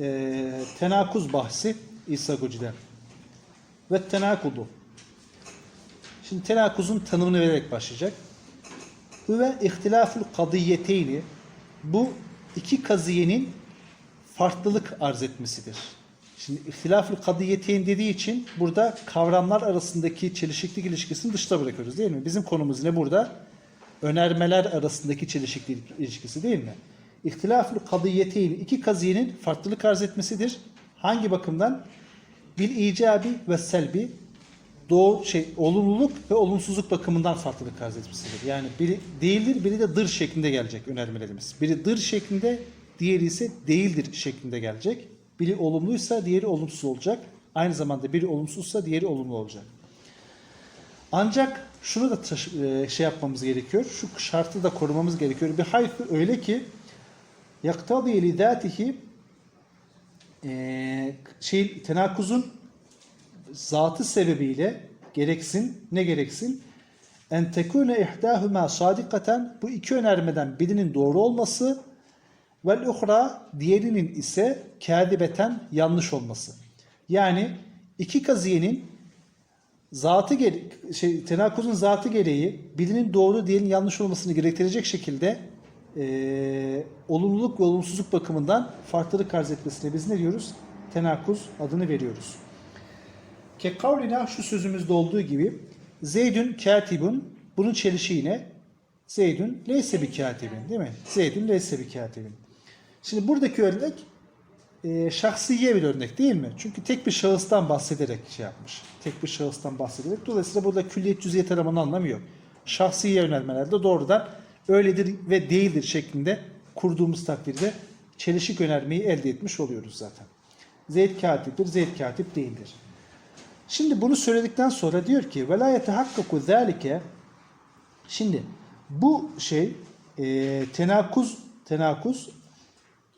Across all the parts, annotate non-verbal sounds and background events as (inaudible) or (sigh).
e, tenakuz bahsi İsa Goci'den. Ve tenakudu. Şimdi tenakuzun tanımını vererek başlayacak. Ve ihtilaful kadiyeteyni bu iki kaziyenin farklılık arz etmesidir. Şimdi ihtilafül kadiyeteyn dediği için burada kavramlar arasındaki çelişiklik ilişkisini dışta bırakıyoruz değil mi? Bizim konumuz ne burada? Önermeler arasındaki çelişiklik ilişkisi değil mi? İhtilafül kadiyeteyn iki kaziyenin farklılık arz etmesidir. Hangi bakımdan? Bil icabi ve selbi doğu şey olumluluk ve olumsuzluk bakımından farklılık arz etmesidir. Yani biri değildir, biri de dır şeklinde gelecek önermelerimiz. Biri dır şeklinde, diğeri ise değildir şeklinde gelecek. Biri olumluysa diğeri olumsuz olacak. Aynı zamanda biri olumsuzsa diğeri olumlu olacak. Ancak şunu da e, şey yapmamız gerekiyor. Şu şartı da korumamız gerekiyor. Bir hayfı öyle ki yaktadi li zatihi şey tenakuzun zatı sebebiyle gereksin ne gereksin en tekune ihdahuma sadikaten bu iki önermeden birinin doğru olması vel uhra diğerinin ise kâdibeten yanlış olması. Yani iki kaziyenin zatı şey tenakuzun zatı gereği birinin doğru diğerinin yanlış olmasını gerektirecek şekilde eee, olumluluk ve olumsuzluk bakımından farklılık arz etmesine biz ne diyoruz? Tenakuz adını veriyoruz. Ke kavlina şu sözümüzde olduğu gibi Zeydün katibun bunun çelişi yine Zeydün leyse bir katibin değil mi? Zeydün leyse bir katibin. Şimdi buradaki örnek e, şahsiye bir örnek değil mi? Çünkü tek bir şahıstan bahsederek şey yapmış. Tek bir şahıstan bahsederek. Dolayısıyla burada külliyet cüziyet aramanın anlamı yok. Şahsiye önermelerde doğrudan öyledir ve değildir şeklinde kurduğumuz takdirde çelişik önermeyi elde etmiş oluyoruz zaten. Zeyd katiptir, Zeyd katip değildir. Şimdi bunu söyledikten sonra diyor ki ve la yetehakkaku zalike şimdi bu şey e, tenakuz tenakuz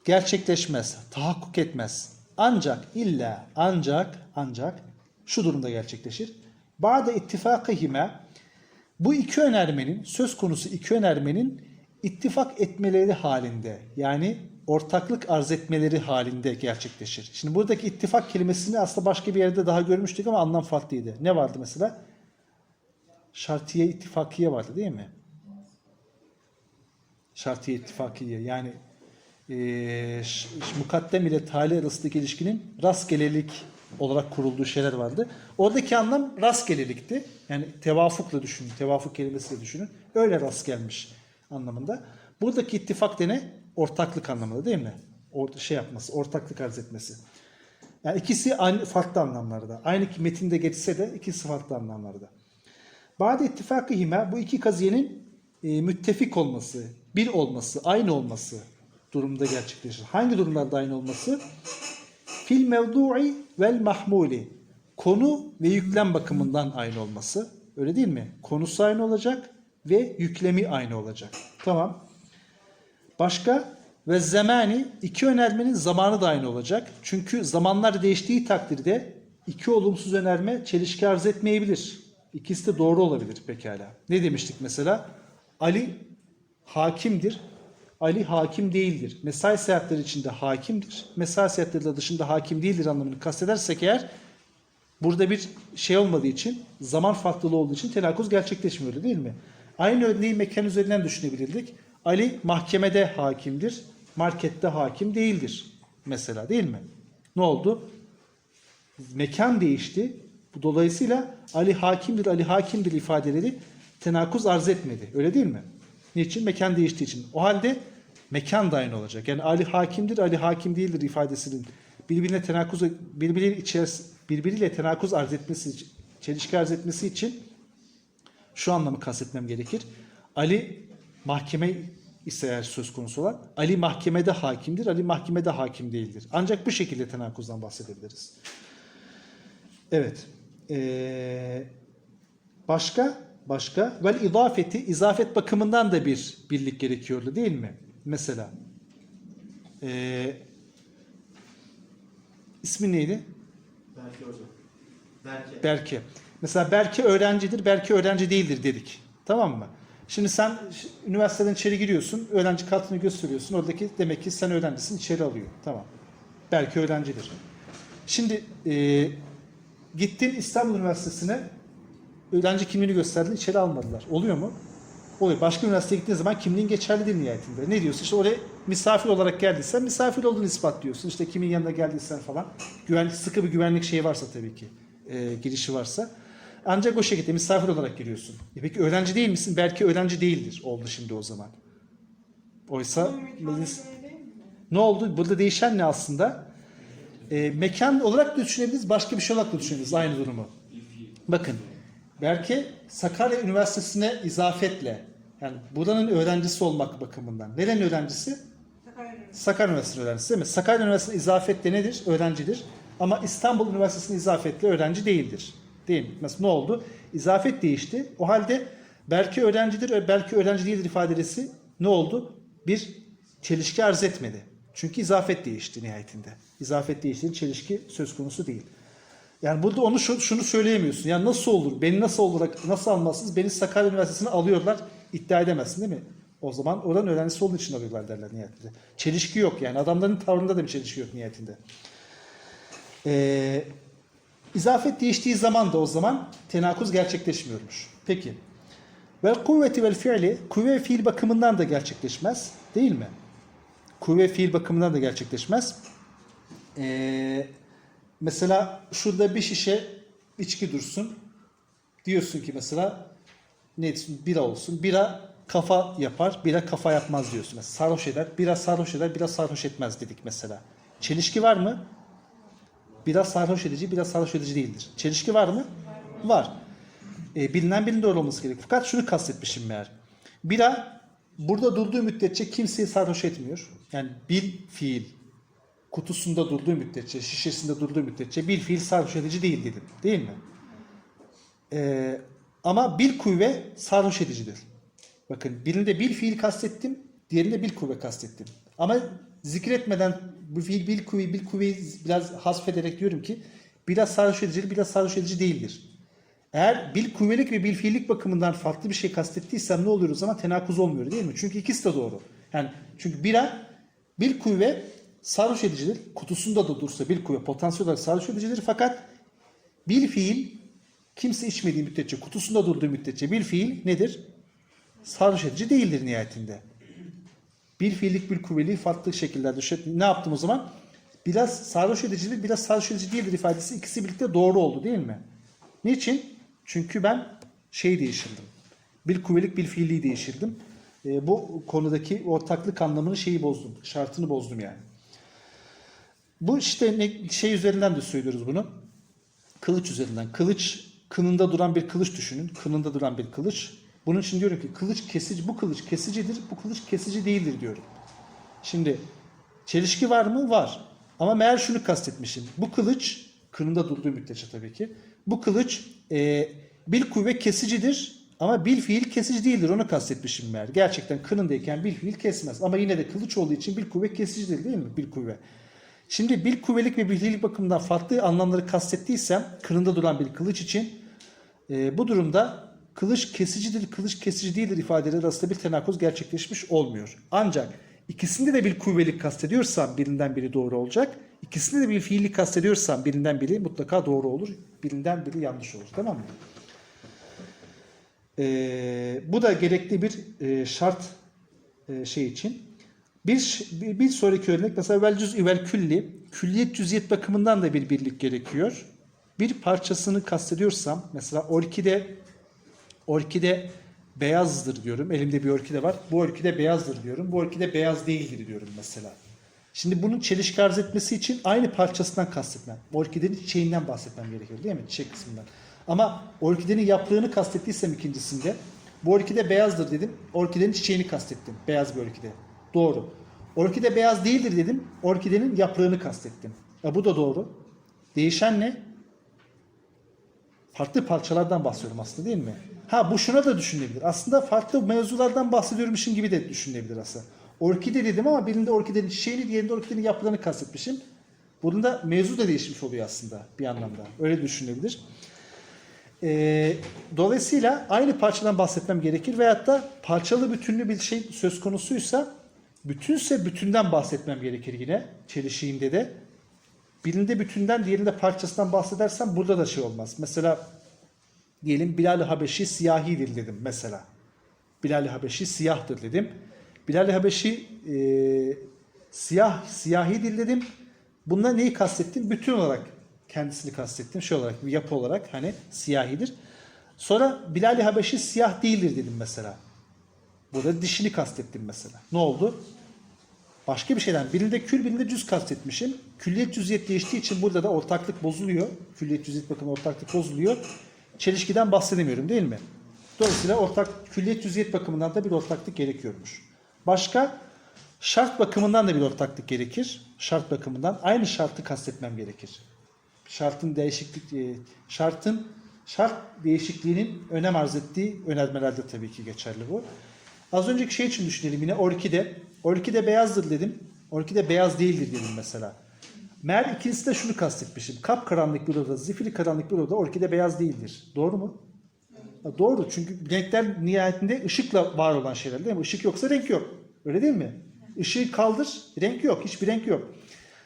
gerçekleşmez, tahakkuk etmez. Ancak illa ancak ancak şu durumda gerçekleşir. Bazı ittifakihime bu iki önermenin söz konusu iki önermenin ittifak etmeleri halinde yani ortaklık arz etmeleri halinde gerçekleşir. Şimdi buradaki ittifak kelimesini aslında başka bir yerde daha görmüştük ama anlam farklıydı. Ne vardı mesela? Şartiye ittifakiye vardı değil mi? Şartiye ittifakiye yani e, mukaddem ile tali arasındaki ilişkinin rastgelelik olarak kurulduğu şeyler vardı. Oradaki anlam rastgelelikti. Yani tevafukla düşünün. Tevafuk kelimesiyle düşünün. Öyle rast gelmiş anlamında. Buradaki ittifak dene ortaklık anlamında değil mi? O şey yapması, ortaklık arz etmesi. Yani ikisi aynı farklı anlamlarda. Aynı metinde geçse de ikisi farklı anlamlarda. Bazı ittifakihime bu iki kaziyenin e, müttefik olması, bir olması, aynı olması durumda gerçekleşir. Hangi durumlarda aynı olması? Fil mevdu'i vel mahmuli. Konu ve yüklem bakımından aynı olması. Öyle değil mi? Konusu aynı olacak ve yüklemi aynı olacak. Tamam. Başka? Ve zemani iki önermenin zamanı da aynı olacak. Çünkü zamanlar değiştiği takdirde iki olumsuz önerme çelişki arz etmeyebilir. İkisi de doğru olabilir pekala. Ne demiştik mesela? Ali hakimdir. Ali hakim değildir. Mesai seyahatleri içinde hakimdir. Mesai seyahatleri dışında hakim değildir anlamını kastedersek eğer burada bir şey olmadığı için zaman farklılığı olduğu için tenakuz gerçekleşmiyor değil mi? Aynı örneği mekan üzerinden düşünebilirdik. Ali mahkemede hakimdir. Markette hakim değildir. Mesela değil mi? Ne oldu? Mekan değişti. Bu Dolayısıyla Ali hakimdir, Ali hakimdir ifadeleri tenakuz arz etmedi. Öyle değil mi? Niçin? Mekan değiştiği için. O halde mekan da aynı olacak. Yani Ali hakimdir, Ali hakim değildir ifadesinin birbirine tenakuz birbiriyle içeris birbiriyle tenakuz arz etmesi çelişki arz etmesi için şu anlamı kastetmem gerekir. Ali mahkeme ise eğer söz konusu olan Ali mahkemede hakimdir, Ali mahkemede hakim değildir. Ancak bu şekilde tenakuzdan bahsedebiliriz. Evet. Ee, başka? Başka? Vel izafeti, izafet bakımından da bir birlik gerekiyordu değil mi? Mesela. Ee, ismi neydi? Belki hocam. Belki. Berke. Mesela Berke öğrencidir, Berke öğrenci değildir dedik. Tamam mı? Şimdi sen üniversiteden içeri giriyorsun, öğrenci kartını gösteriyorsun. Oradaki demek ki sen öğrencisin, içeri alıyor. Tamam. Belki öğrencidir. Şimdi e, gittin İstanbul Üniversitesi'ne öğrenci kimliğini gösterdin içeri almadılar. Oluyor mu? Oluyor. Başka üniversiteye gittiğin zaman kimliğin geçerli değil nihayetinde. Ne diyorsun? İşte oraya misafir olarak geldiysen misafir olduğunu ispatlıyorsun. İşte kimin yanında geldiysen falan. Güvenlik, sıkı bir güvenlik şeyi varsa tabii ki. e, girişi varsa. Ancak o şekilde misafir olarak giriyorsun. E peki öğrenci değil misin? Belki öğrenci değildir oldu şimdi o zaman. Oysa meclis... Ne oldu? Burada değişen ne aslında? E, mekan olarak da düşünebiliriz, başka bir şey olarak da düşünebiliriz aynı durumu. Bakın, belki Sakarya Üniversitesi'ne izafetle, yani buranın öğrencisi olmak bakımından. Nerenin öğrencisi? Sakarya Üniversitesi öğrencisi değil mi? Sakarya Üniversitesi'ne izafetle nedir? Öğrencidir. Ama İstanbul Üniversitesi'ne izafetle öğrenci değildir. Değil mi? Mesela ne oldu? İzafet değişti. O halde belki öğrencidir, belki öğrenci değildir ifadesi ne oldu? Bir çelişki arz etmedi. Çünkü izafet değişti nihayetinde. İzafet değiştiğinde çelişki söz konusu değil. Yani burada onu şu- şunu söyleyemiyorsun. Ya nasıl olur? Beni nasıl olarak nasıl almazsınız? Beni Sakarya Üniversitesi'ne alıyorlar. iddia edemezsin değil mi? O zaman oranın öğrencisi olduğu için alıyorlar derler nihayetinde. Çelişki yok yani. Adamların tavrında da bir çelişki yok nihayetinde. Ee, izafet değiştiği zaman da o zaman tenakuz gerçekleşmiyormuş. Peki. Vel kuvveti vel fiili kuvve ve fiil bakımından da gerçekleşmez. Değil mi? Kuvve ve fiil bakımından da gerçekleşmez. Ee, mesela şurada bir şişe içki dursun. Diyorsun ki mesela ne diyorsun? Bira olsun. Bira kafa yapar, bira kafa yapmaz diyorsun. Mesela sarhoş eder, bira sarhoş eder, bira sarhoş etmez dedik mesela. Çelişki var mı? Bira sarhoş edici, bira sarhoş edici değildir. Çelişki var mı? Var. E, bilinen birinin doğru olması gerekiyor. Fakat şunu kastetmişim meğer. Bira burada durduğu müddetçe kimseyi sarhoş etmiyor. Yani bil fiil kutusunda durduğu müddetçe, şişesinde durduğu müddetçe bil fiil sarhoş edici değil dedim. Değil mi? Ee, ama bil kuvve sarhoş edicidir. Bakın birinde bil fiil kastettim, diğerinde bil kuvve kastettim. Ama zikretmeden bu fiil bil kuvve, bil kuvveyi biraz hasfederek diyorum ki biraz sarhoş edici, biraz sarhoş edici değildir. Eğer bil kuvvelik ve bil fiillik bakımından farklı bir şey kastettiysem ne oluyor o zaman tenakuz olmuyor değil mi? Çünkü ikisi de doğru. Yani çünkü bira bil kuvve sarhoş edicidir. Kutusunda da dursa bil kuvve potansiyel olarak sarhoş edicidir. Fakat bil fiil kimse içmediği müddetçe, kutusunda durduğu müddetçe bil fiil nedir? Sarhoş edici değildir nihayetinde. Bir fiillik bir kuvveli farklı şekillerde. Ne yaptım o zaman? Biraz sarhoş edicidir, biraz sarhoş edici değildir ifadesi ikisi birlikte doğru oldu değil mi? Niçin? Çünkü ben şey değiştirdim. Bir kuvvelik bir fiilliği değiştirdim. E, bu konudaki ortaklık anlamını şeyi bozdum. Şartını bozdum yani. Bu işte ne, şey üzerinden de söylüyoruz bunu. Kılıç üzerinden. Kılıç kınında duran bir kılıç düşünün. Kınında duran bir kılıç. Bunun için diyorum ki kılıç kesici, bu kılıç kesicidir, bu kılıç kesici değildir diyorum. Şimdi çelişki var mı? Var. Ama meğer şunu kastetmişim. Bu kılıç kınında durduğu müddetçe tabii ki. Bu kılıç e, bil kuvve kesicidir ama bil fiil kesici değildir. Onu kastetmişim meğer. Gerçekten kınındayken bil fiil kesmez. Ama yine de kılıç olduğu için bil kuvve kesicidir değil mi? Bil kuvve. Şimdi bil kuvvelik ve bilgilik bakımından farklı anlamları kastettiysem kınında duran bir kılıç için e, bu durumda kılıç kesicidir, kılıç kesici değildir ifadeleri arasında bir tenakuz gerçekleşmiş olmuyor. Ancak ikisinde de bir kuvvelik kastediyorsam birinden biri doğru olacak. İkisinde de bir fiillik kastediyorsam birinden biri mutlaka doğru olur. Birinden biri yanlış olur. Tamam mı? E, bu da gerekli bir e, şart e, şey için. Bir, bir, sonraki örnek mesela vel cüz'ü vel külli. Külliyet cüziyet bakımından da bir birlik gerekiyor. Bir parçasını kastediyorsam mesela orkide orkide beyazdır diyorum. Elimde bir orkide var. Bu orkide beyazdır diyorum. Bu orkide beyaz değildir diyorum mesela. Şimdi bunun çelişki arz etmesi için aynı parçasından kastetmem. Orkidenin çiçeğinden bahsetmem gerekiyor değil mi? Çiçek kısmından. Ama orkidenin yaprağını kastettiysem ikincisinde bu orkide beyazdır dedim. Orkidenin çiçeğini kastettim. Beyaz bir orkide. Doğru. Orkide beyaz değildir dedim. Orkidenin yaprağını kastettim. E bu da doğru. Değişen ne? Farklı parçalardan bahsediyorum aslında değil mi? Ha bu şuna da düşünülebilir. Aslında farklı mevzulardan bahsediyormuşum gibi de düşünülebilir aslında. Orkide dedim ama birinde orkidenin çiçeğini, diğerinde orkidenin yaprağını kastetmişim. Bunun da mevzu da değişmiş oluyor aslında bir anlamda. Öyle düşünülebilir. Ee, dolayısıyla aynı parçadan bahsetmem gerekir veyahut da parçalı bütünlü bir şey söz konusuysa bütünse bütünden bahsetmem gerekir yine çelişiğinde de. birinde bütünden diğerinde parçasından bahsedersem burada da şey olmaz. Mesela diyelim Bilal-i Habeşi siyahidir dedim mesela. Bilal-i Habeşi siyahtır dedim. Bilal-i Habeşi e, siyah, siyahidir dedim. Bunda neyi kastettim? Bütün olarak kendisini kastettim. Şey olarak, bir yapı olarak hani siyahidir. Sonra Bilal-i Habeşi siyah değildir dedim mesela. Burada dişini kastettim mesela. Ne oldu? Başka bir şeyden. Birinde kül, birinde cüz kastetmişim. Külliyet cüziyet değiştiği için burada da ortaklık bozuluyor. Külliyet cüziyet bakın ortaklık bozuluyor. Çelişkiden bahsedemiyorum değil mi? Dolayısıyla ortak külliyet cüziyet bakımından da bir ortaklık gerekiyormuş. Başka şart bakımından da bir ortaklık gerekir. Şart bakımından aynı şartı kastetmem gerekir. Şartın değişiklik e, şartın şart değişikliğinin önem arz ettiği önermelerde tabii ki geçerli bu. Az önceki şey için düşünelim yine orkide. Orkide beyazdır dedim. Orkide beyaz değildir dedim mesela. Meğer ikisi de şunu kastetmişim. Kap karanlık bir odada, zifiri karanlık bir odada orkide beyaz değildir. Doğru mu? Ha, Doğru çünkü renkler nihayetinde ışıkla var olan şeyler değil mi? Işık yoksa renk yok. Öyle değil mi? Işığı kaldır, renk yok. Hiçbir renk yok.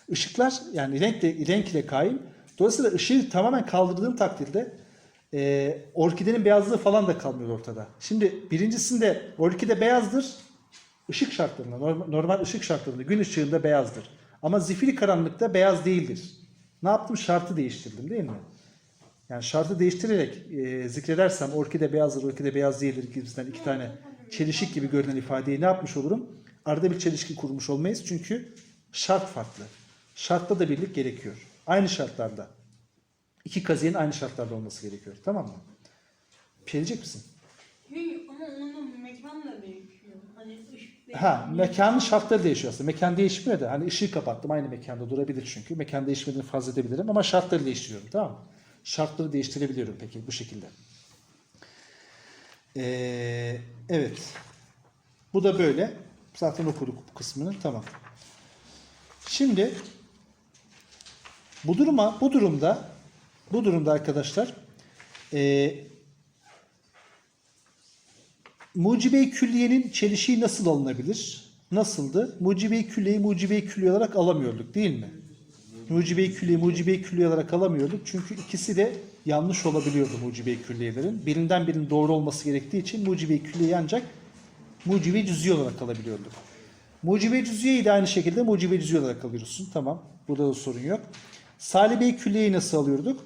Işıklar yani renk, renk ile kaim. Dolayısıyla ışığı tamamen kaldırdığım takdirde e, orkidenin beyazlığı falan da kalmıyor ortada. Şimdi birincisinde orkide beyazdır. Işık şartlarında, normal, ışık şartlarında gün ışığında beyazdır. Ama zifiri karanlıkta beyaz değildir. Ne yaptım? Şartı değiştirdim değil mi? Yani şartı değiştirerek e, zikredersem orkide beyazdır, orkide beyaz değildir gibisinden iki tane çelişik gibi görünen ifadeyi ne yapmış olurum? Arada bir çelişki kurmuş olmayız çünkü şart farklı. Şartta da birlik gerekiyor. Aynı şartlarda. İki kaziyenin aynı şartlarda olması gerekiyor. Tamam mı? Bir şey misin? Yok ama onun mekan da değişiyor. Hani ışık Ha, mekanın şartları değişiyor aslında. Mekan değişmiyor da hani ışığı kapattım aynı mekanda durabilir çünkü. Mekan değişmediğini farz edebilirim ama şartları değiştiriyorum tamam mı? Şartları değiştirebiliyorum peki bu şekilde. Ee, evet. Bu da böyle. Zaten okuduk bu kısmını. Tamam. Şimdi bu duruma bu durumda bu durumda arkadaşlar e, Mucibe-i külliyenin çelişiği nasıl alınabilir? Nasıldı? Mucibe-i külliyeyi mucibe-i külliye olarak alamıyorduk değil mi? Mucibe-i külliyeyi mucibe-i külliye olarak alamıyorduk. Çünkü ikisi de yanlış olabiliyordu mucibe-i külliyelerin. Birinden birinin doğru olması gerektiği için mucibe-i külliyeyi ancak mucibe-i cüz'i olarak alabiliyorduk. Mucibe-i cüz'iyeyi de aynı şekilde mucibe-i cüz'i olarak alıyorsun. Tamam. Burada da sorun yok. Salibe-i külliyeyi nasıl alıyorduk?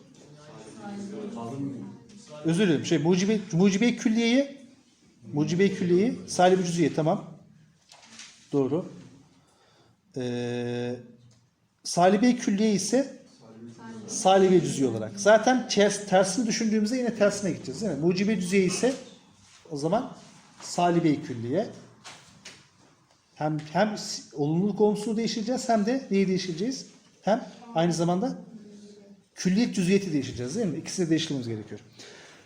Özür dilerim. Şey, mucibe, mucibe-i külliyeyi Mucibe-i külliyeyi, salib-i cüz'iye tamam. Doğru. Ee, salibe-i külliye ise salibe-i cüz'i olarak. Zaten ters, tersini düşündüğümüzde yine tersine gideceğiz değil mi? Mucibe-i cüz'iye ise o zaman salibe-i külliye. Hem hem olumluluk olumsuzluğu değiştireceğiz hem de neyi değiştireceğiz? Hem aynı zamanda külliyet cüziyeti değiştireceğiz değil mi? İkisini de değiştirmemiz gerekiyor.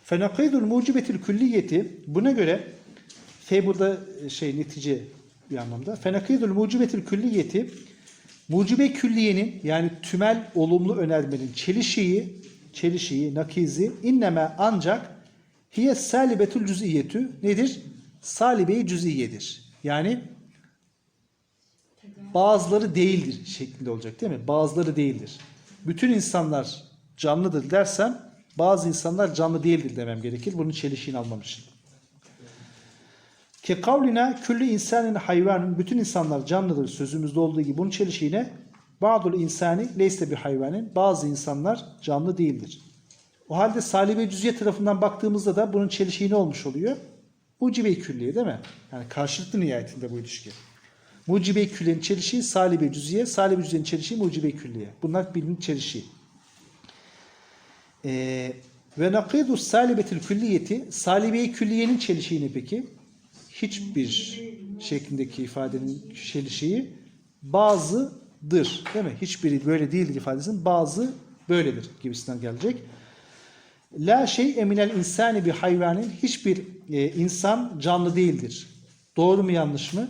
Fenakidul mucibetil külliyeti buna göre fe burada şey netice bir anlamda. Fenakidul mucibetil külliyeti mucibe külliyenin yani tümel olumlu önermenin çelişiği çelişiği nakizi inneme ancak hiye salibetül cüz'iyetü nedir? Salibe-i cüz'iyedir. Yani bazıları değildir şeklinde olacak değil mi? Bazıları değildir. Bütün insanlar canlıdır dersem bazı insanlar canlı değildir demem gerekir. Bunun çelişiğini almam için. Ke kavlina küllü insanın hayvanın bütün insanlar canlıdır sözümüzde olduğu gibi bunun çelişiğine Ba'dul insani leyse bir hayvanın bazı insanlar canlı değildir. O halde salibe cüz'iye tarafından baktığımızda da bunun çelişiği ne olmuş oluyor? Mucibe-i külliye değil mi? Yani karşılıklı nihayetinde bu ilişki. Mucibe-i külliyenin çelişiği salibe cüz'iye, salibe cüz'iyenin çelişiği mucibe-i külliye. Bunlar birbirinin çelişiği. Ee, ve nakidu salibetil külliyeti salibe-i külliyenin çelişiğini peki hiçbir şeklindeki ifadenin çelişiği bazıdır. Değil mi? Hiçbiri böyle değildir ifadesinin bazı böyledir gibisinden gelecek. La şey eminel insani bir hayvanın hiçbir e, insan canlı değildir. Doğru mu yanlış mı?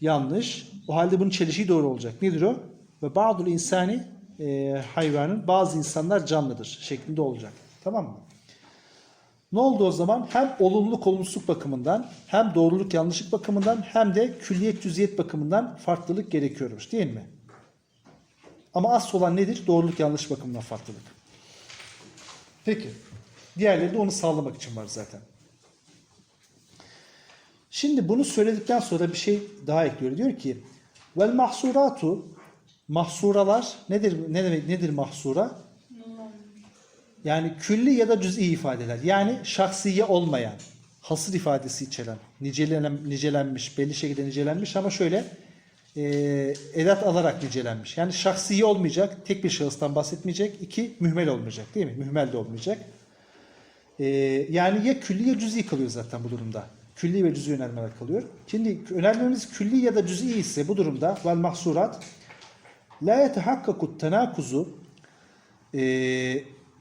Yanlış. O halde bunun çelişiği doğru olacak. Nedir o? Ve ba'dul insani e, hayvanın bazı insanlar canlıdır şeklinde olacak. Tamam mı? Ne oldu o zaman? Hem olumluluk olumsuzluk bakımından hem doğruluk yanlışlık bakımından hem de külliyet cüziyet bakımından farklılık gerekiyormuş değil mi? Ama asıl olan nedir? Doğruluk yanlış bakımından farklılık. Peki. Diğerleri de onu sağlamak için var zaten. Şimdi bunu söyledikten sonra bir şey daha ekliyor. Diyor ki vel mahsuratu mahsuralar nedir ne demek nedir mahsura? Yani külli ya da cüz'i ifadeler. Yani şahsiye olmayan, hasır ifadesi içeren, nicelen, nicelenmiş, belli şekilde nicelenmiş ama şöyle e, edat alarak nicelenmiş. Yani şahsiye olmayacak, tek bir şahıstan bahsetmeyecek, iki mühmel olmayacak değil mi? Mühmel de olmayacak. E, yani ya külli ya cüz'i kalıyor zaten bu durumda. Külli ve cüz'i önermeler kalıyor. Şimdi önermemiz külli ya da cüz'i ise bu durumda vel mahsurat la yetehakkaku tenakuzu e,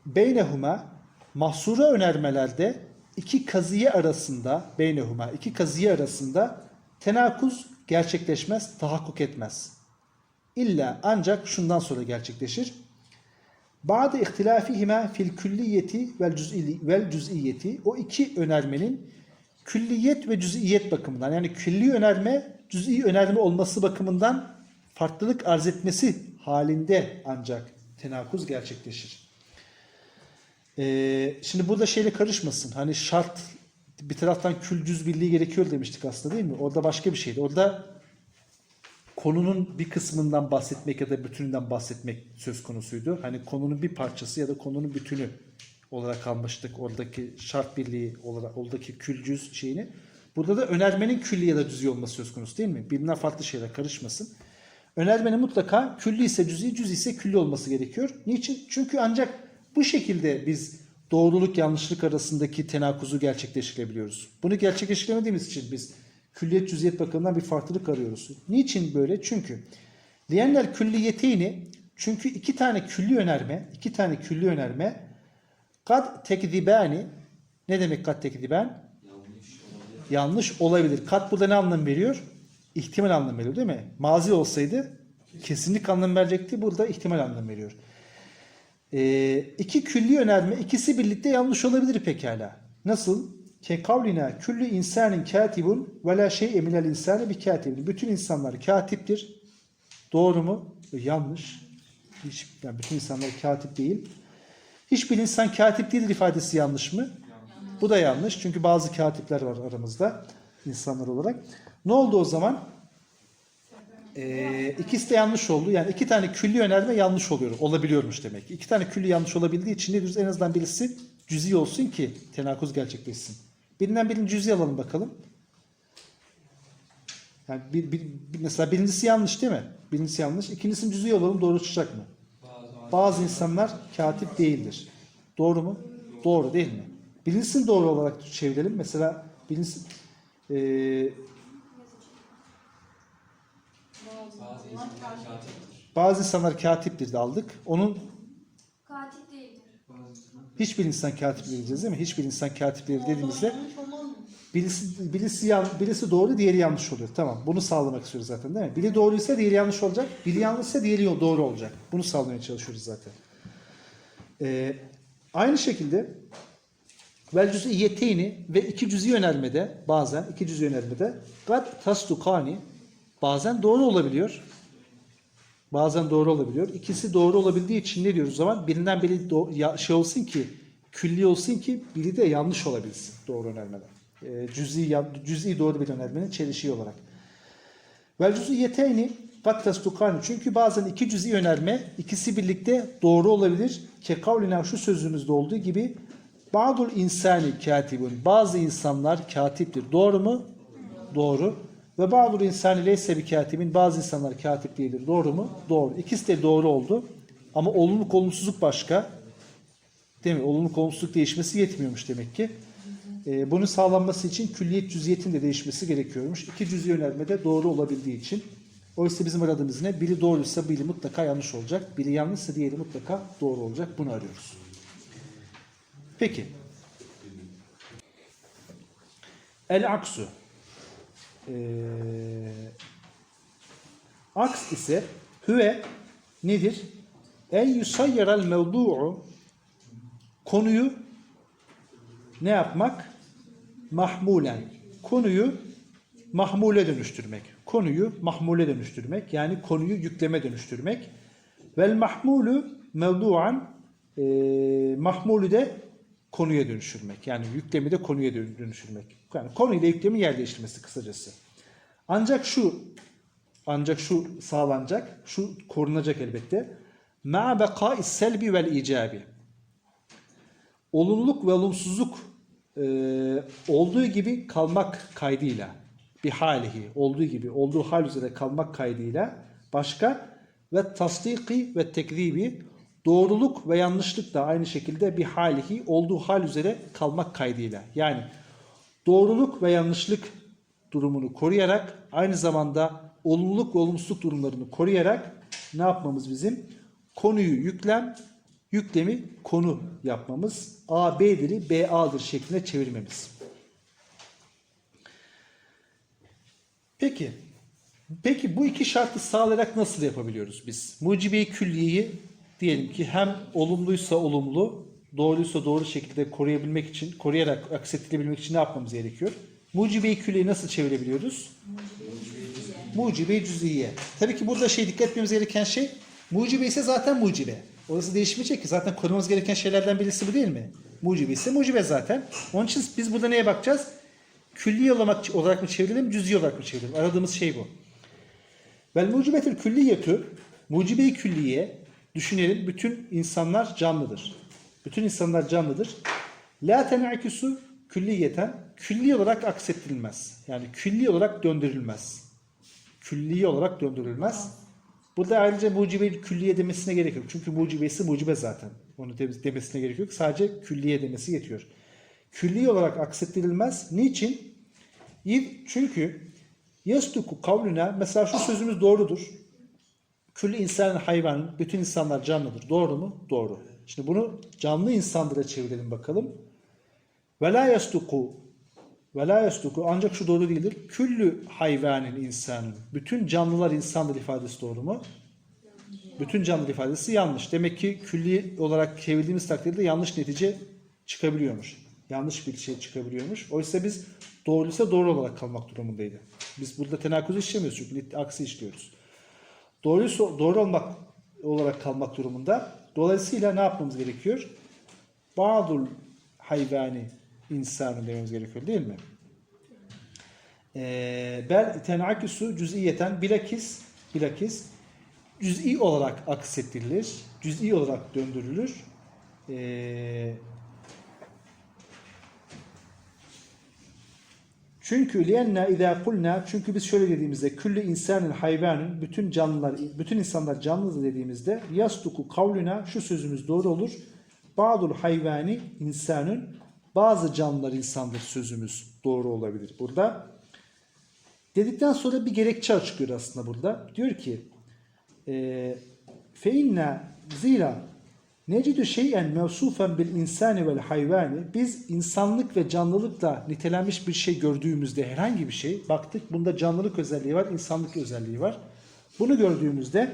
beynehuma mahsura önermelerde iki kaziye arasında beynehuma iki kaziye arasında tenakuz gerçekleşmez, tahakkuk etmez. İlla ancak şundan sonra gerçekleşir. Bazı ihtilafihime fil külliyeti vel cüz'i vel cüz'iyeti o iki önermenin külliyet ve cüz'iyet bakımından yani külli önerme cüz'i önerme olması bakımından farklılık arz etmesi halinde ancak tenakuz gerçekleşir. Ee, şimdi burada şeyle karışmasın. Hani şart bir taraftan kül cüz birliği gerekiyor demiştik aslında değil mi? Orada başka bir şeydi. Orada konunun bir kısmından bahsetmek ya da bütününden bahsetmek söz konusuydu. Hani konunun bir parçası ya da konunun bütünü olarak almıştık. Oradaki şart birliği olarak, oradaki kül cüz şeyini. Burada da önermenin külli ya da cüzi olması söz konusu değil mi? Birbirinden farklı şeyler karışmasın. Önermenin mutlaka külli ise cüzi, cüzi ise külli olması gerekiyor. Niçin? Çünkü ancak bu şekilde biz doğruluk yanlışlık arasındaki tenakuzu gerçekleştirebiliyoruz. Bunu gerçekleştiremediğimiz için biz külliyet cüziyet bakımından bir farklılık arıyoruz. Niçin böyle? Çünkü diyenler külliyeteyni çünkü iki tane külli önerme, iki tane külli önerme kad tekdibani ne demek kad tekdiben? Yanlış olabilir. Kat burada ne anlam veriyor? İhtimal anlam veriyor değil mi? Mazi olsaydı kesinlik anlam verecekti. Burada ihtimal anlam veriyor. Ee, iki külli önerme ikisi birlikte yanlış olabilir pekala. Nasıl? Ke kavlina küllü insanın katibun ve la şey eminel insani bir katibun. Bütün insanlar katiptir. Doğru mu? Yanlış. Hiç, yani bütün insanlar katip değil. Hiçbir insan katip değildir ifadesi yanlış mı? Bu da yanlış. Çünkü bazı katipler var aramızda insanlar olarak. Ne oldu o zaman? Ee, ikisi de yanlış oldu. Yani iki tane külli önerme yanlış oluyor. Olabiliyormuş demek. İki tane külli yanlış olabildiği için ne diyoruz? En azından birisi cüzi olsun ki tenakuz gerçekleşsin. Birinden birini cüzi alalım bakalım. Yani bir, bir, mesela birincisi yanlış değil mi? Birincisi yanlış. İkincisini cüzi alalım doğru çıkacak mı? Bazı insanlar katip değildir. Doğru mu? Doğru değil mi? Birincisini doğru olarak çevirelim. Mesela birincisi eee Bazı insanlar katiptir. bazı insanlar katiptir de aldık. Onun Katil değildir. Bazı insanlar hiçbir insan katip diyeceğiz değil mi? Hiçbir insan katip değil dediğimizde birisi, birisi, yan, birisi doğru diğeri yanlış oluyor. Tamam bunu sağlamak istiyoruz zaten değil mi? Biri doğruysa diğeri yanlış olacak. Biri yanlışsa diğeri doğru olacak. Bunu sağlamaya çalışıyoruz zaten. Ee, aynı şekilde vel cüz'i yeteyni ve iki cüz'i önermede bazen iki cüz'i önermede kad tasdukani bazen doğru olabiliyor. Bazen doğru olabiliyor. İkisi doğru olabildiği için ne diyoruz o zaman? Birinden biri şey olsun ki külli olsun ki biri de yanlış olabilsin doğru önermeden. Ee, cüz'i, cüz'i doğru bir önermenin çelişiği olarak. Vel cüz'i yeteyni tasdukani çünkü bazen iki cüz'i önerme ikisi birlikte doğru olabilir. Ke kavlina şu sözümüzde olduğu gibi Ba'dul insani katibun. Bazı insanlar katiptir. Doğru mu? Doğru. Ve ba'dul insani leyse bir katibin. Bazı insanlar katip değildir. Doğru mu? Doğru. İkisi de doğru oldu. Ama olumluluk olumsuzluk başka. Değil mi? Olumluluk olumsuzluk değişmesi yetmiyormuş demek ki. Ee, bunun sağlanması için külliyet cüziyetin de değişmesi gerekiyormuş. İki cüzi önermede doğru olabildiği için. Oysa bizim aradığımız ne? Biri doğruysa biri mutlaka yanlış olacak. Biri yanlışsa diğeri mutlaka doğru olacak. Bunu arıyoruz. Peki. El aksu. Ee, aks ise hüve nedir? En yusayyaral mevdu'u konuyu ne yapmak? Mahmulen. Konuyu mahmule dönüştürmek. Konuyu mahmule dönüştürmek. Yani konuyu yükleme dönüştürmek. Vel mahmulu mevduan e, mahmulü de konuya dönüştürmek. Yani yüklemi de konuya dön- dönüştürmek. Yani konuyla yüklemi yer değiştirmesi kısacası. Ancak şu ancak şu sağlanacak, şu korunacak elbette. Ma bekâ'is selbi vel icabi. Olumluluk ve olumsuzluk e, olduğu gibi kalmak kaydıyla bir halihi olduğu gibi olduğu hal üzere kalmak kaydıyla başka ve tasdiki ve tekzibi doğruluk ve yanlışlık da aynı şekilde bir halihi olduğu hal üzere kalmak kaydıyla yani doğruluk ve yanlışlık durumunu koruyarak aynı zamanda olumluluk ve olumsuzluk durumlarını koruyarak ne yapmamız bizim? Konuyu yüklem, yüklemi konu yapmamız, A B'dir, B A'dır şeklinde çevirmemiz. Peki, peki bu iki şartı sağlayarak nasıl yapabiliyoruz biz? Mucibe-i külliyeyi diyelim ki hem olumluysa olumlu, doğruysa doğru şekilde koruyabilmek için, koruyarak aksettirebilmek için ne yapmamız gerekiyor? Mucibe-i külliyeyi nasıl çevirebiliyoruz? Mucibe-i cüziye. Tabii ki burada şey dikkat etmemiz gereken şey, mucibe ise zaten mucibe. Orası değişmeyecek ki. Zaten korumamız gereken şeylerden birisi bu değil mi? Mucibe ise mucibe zaten. Onun için biz burada neye bakacağız? Külli olarak, olarak mı çevirelim, cüzi olarak mı çevirelim? Aradığımız şey bu. Vel mucibetül külliyetü, mucibe-i külliye, düşünelim bütün insanlar canlıdır. Bütün insanlar canlıdır. La ten'akisu külliyeten, külli olarak aksettirilmez. Yani külli olarak döndürülmez. Külli olarak döndürülmez. Burada ayrıca mucibe külliye demesine gerek yok. Çünkü mucibesi mucibe zaten. Onu de- demesine gerek yok. Sadece külliye demesi yetiyor. Külli olarak aksettirilmez. Niçin? Çünkü yastuku kavluna mesela şu sözümüz doğrudur. Külli insan hayvan, bütün insanlar canlıdır. Doğru mu? Doğru. Şimdi bunu canlı insanlara çevirelim bakalım. Ve la yastuku ve la yastuku ancak şu doğru değildir. Küllü hayvanin insanın. Bütün canlılar insandır ifadesi doğru mu? Bütün canlı ifadesi yanlış. Demek ki külli olarak çevirdiğimiz takdirde yanlış netice çıkabiliyormuş. Yanlış bir şey çıkabiliyormuş. Oysa biz doğruysa doğru olarak kalmak durumundaydı. Biz burada tenakuz işlemiyoruz çünkü aksi işliyoruz. Doğruysa doğru olmak olarak kalmak durumunda. Dolayısıyla ne yapmamız gerekiyor? Ba'dul hayvani insanı dememiz gerekiyor değil mi? Ee, bel tenakisu cüz'iyeten bilakis bilakis cüz'i olarak aksettirilir. Cüz'i olarak döndürülür. Ee, çünkü liyenna izâ kulna çünkü biz şöyle dediğimizde külli insanın hayvanın bütün canlılar bütün insanlar canlıdır dediğimizde yastuku kavluna şu sözümüz doğru olur. Ba'dul hayvani insanın bazı canlılar insandır sözümüz doğru olabilir burada. Dedikten sonra bir gerekçe açıklıyor aslında burada. Diyor ki fe inna zira necidü şeyen mevsufen bil insani vel hayvani biz insanlık ve canlılıkla nitelenmiş bir şey gördüğümüzde herhangi bir şey baktık bunda canlılık özelliği var insanlık özelliği var. Bunu gördüğümüzde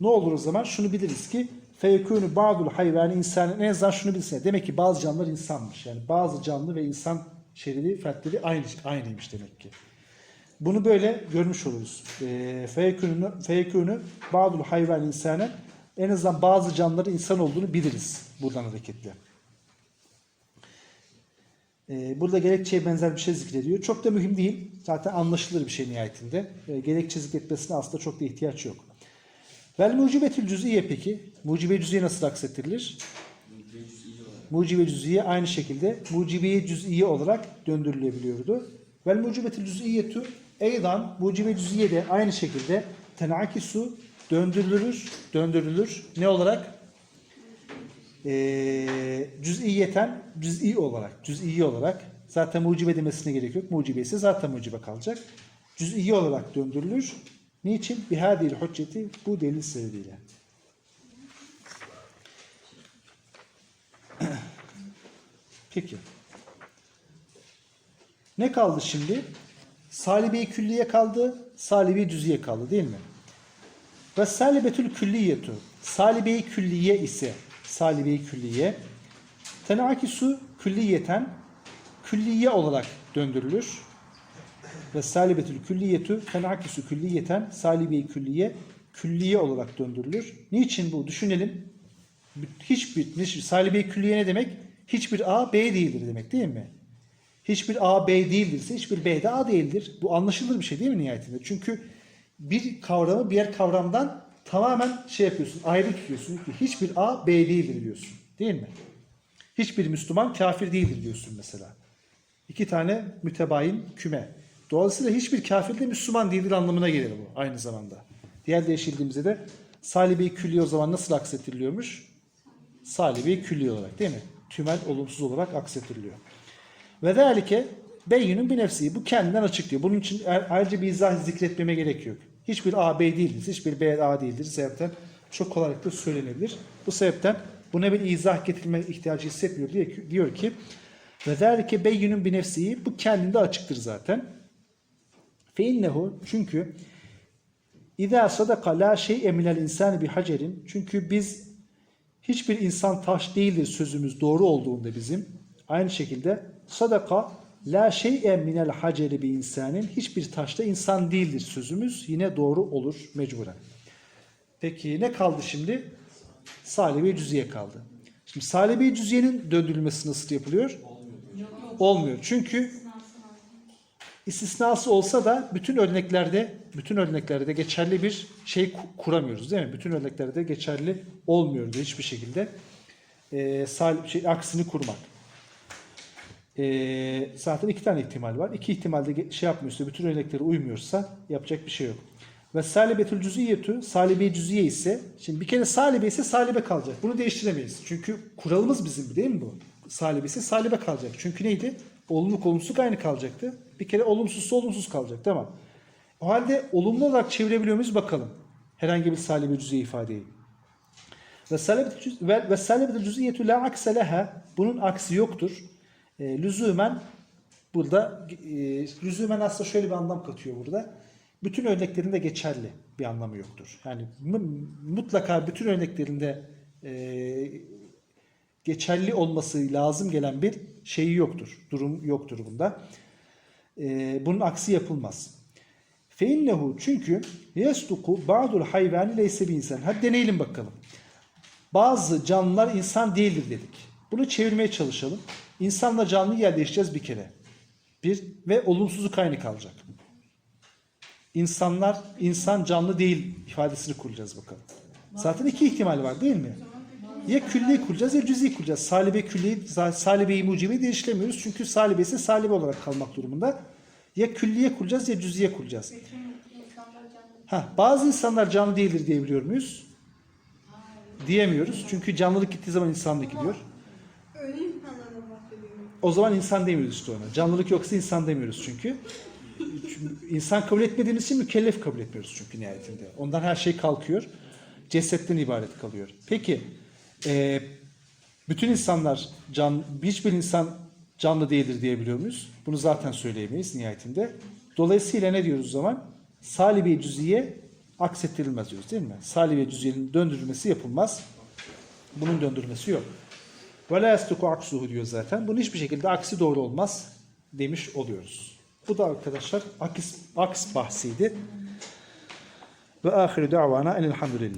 ne olur o zaman şunu biliriz ki feyekûnü ba'dul hayvani insanın en azından şunu bilsin. Demek ki bazı canlılar insanmış. Yani bazı canlı ve insan şeridi fertleri aynı, aynıymış demek ki. Bunu böyle görmüş oluruz. Ee, Feyekûnü ba'dul hayvan insane en azından bazı canlıların insan olduğunu biliriz buradan hareketle. Ee, burada gerekçeye benzer bir şey zikrediyor. Çok da mühim değil. Zaten anlaşılır bir şey nihayetinde. Ee, gerekçe zikretmesine aslında çok da ihtiyaç yok. Vel mucibetül cüz'iye peki? Mucibe cüz'iye nasıl aksettirilir? Mucibe cüz'iye aynı şekilde mucibe cüz'iye olarak döndürülebiliyordu. Vel mucibetül cüz'iyetu eydan mucibe cüz'iye de aynı şekilde tenakisu döndürülür, döndürülür. Ne olarak? Ee, cüz'iyeten, cüz'i olarak, cüz'i olarak. Zaten mucibe demesine gerek yok. Mucibe ise zaten mucibe kalacak. Cüz'i olarak döndürülür. Niçin? Bihadil hücceti bu delil sebebiyle. (clears throat) Peki. Ne kaldı şimdi? Salibe-i külliye kaldı, salibe-i cüziye kaldı değil mi? Ve salibetül külliyetu. Salibe-i külliye ise salibe-i külliye tenakisu külliyeten külliye olarak döndürülür. Ve salibetül külliyetu tenakisu külliyeten salibe-i külliye külliye olarak döndürülür. Niçin bu? Düşünelim. Hiçbir, hiçbir salibe külliye ne demek? Hiçbir A B değildir demek değil mi? Hiçbir A B değildirse hiçbir B de A değildir. Bu anlaşılır bir şey değil mi nihayetinde? Çünkü bir kavramı diğer kavramdan tamamen şey yapıyorsun, ayrı tutuyorsun. Hiçbir A B değildir diyorsun. Değil mi? Hiçbir Müslüman kafir değildir diyorsun mesela. İki tane mütebayin küme. Dolayısıyla hiçbir kafir de Müslüman değildir anlamına gelir bu aynı zamanda. Diğer değişildiğimizde de salibe-i külli o zaman nasıl aksettiriliyormuş? Salibe-i külli olarak değil mi? Tümel olumsuz olarak aksettiriliyor. Ve zalike beyyünün bir nefsi. Bu kendinden açıklıyor. Bunun için a- ayrıca bir izah zikretmeme gerek yok. Hiçbir A B değildir. Hiçbir B A değildir. Sebepten çok kolaylıkla söylenebilir. Bu sebepten buna bir izah getirme ihtiyacı hissetmiyor diye diyor ki ve zalike beyyünün bir nefsi. Bu kendinde açıktır zaten. Fe innehu çünkü İza sadaka la şey'e minel insani bi hacerin. Çünkü biz hiçbir insan taş değildir sözümüz doğru olduğunda bizim. Aynı şekilde sadaka la şey'e minel haceri bi insanin. Hiçbir taşta insan değildir sözümüz yine doğru olur mecburen. Peki ne kaldı şimdi? Salibe cüziye kaldı. Şimdi salibe cüziyenin döndürülmesi nasıl yapılıyor? Olmuyor. Çünkü istisnası olsa da bütün örneklerde bütün örneklerde geçerli bir şey ku- kuramıyoruz değil mi? Bütün örneklerde geçerli olmuyordu hiçbir şekilde. Ee, sal, şey, aksini kurmak. Ee, zaten iki tane ihtimal var. İki ihtimalde şey yapmıyorsa, bütün örneklere uymuyorsa yapacak bir şey yok. Ve salibetül cüziyetu, salibe cüziye ise, şimdi bir kere salibe ise salibe kalacak. Bunu değiştiremeyiz. Çünkü kuralımız bizim değil mi bu? Salibe ise salibe kalacak. Çünkü neydi? Olumlu olumsuz aynı kalacaktı. Bir kere olumsuzsa olumsuz kalacak. Tamam. O halde olumlu olarak çevirebiliyor muyuz bakalım. Herhangi bir salibe cüziye ifadeyi. Ve salibetül cüziyetü la akse leha. Bunun aksi yoktur. E, lüzumen burada e, lüzumen aslında şöyle bir anlam katıyor burada. Bütün örneklerinde geçerli bir anlamı yoktur. Yani mu- mutlaka bütün örneklerinde e, geçerli olması lazım gelen bir şeyi yoktur. Durum yoktur bunda. E, bunun aksi yapılmaz. Feinnehu çünkü yestuku ba'dul hayvani leyse bir insan. Hadi deneyelim bakalım. Bazı canlılar insan değildir dedik. Bunu çevirmeye çalışalım. İnsanla canlı yerleşeceğiz bir kere. Bir ve olumsuzluk aynı kalacak. İnsanlar insan canlı değil ifadesini kuracağız bakalım. Zaten iki ihtimal var değil mi? Ya külli kuracağız ya cüzi kuracağız. Salibe külli, salibe-i mucibeyi değiştiremiyoruz. Çünkü salibe ise salibe olarak kalmak durumunda. Ya külliye kuracağız ya cüziye kuracağız. Ha, bazı insanlar canlı değildir diyebiliyor muyuz? Diyemiyoruz. Çünkü canlılık gittiği zaman insanlık gidiyor. O zaman insan demiyoruz işte ona. Canlılık yoksa insan demiyoruz çünkü. Çünkü insan kabul etmediğimiz için mükellef kabul etmiyoruz çünkü nihayetinde. Ondan her şey kalkıyor. Cesetten ibaret kalıyor. Peki e, bütün insanlar can, hiçbir insan canlı değildir diyebiliyor muyuz? Bunu zaten söyleyemeyiz nihayetinde. Dolayısıyla ne diyoruz o zaman? Salibe cüziye aksettirilmez diyoruz değil mi? Salibe cüziyenin döndürülmesi yapılmaz. Bunun döndürülmesi yok. Ve la yastuku aksuhu diyor zaten. Bunun hiçbir şekilde aksi doğru olmaz demiş oluyoruz. Bu da arkadaşlar aks, aks bahsiydi. Ve ahiru davana enelhamdülillah.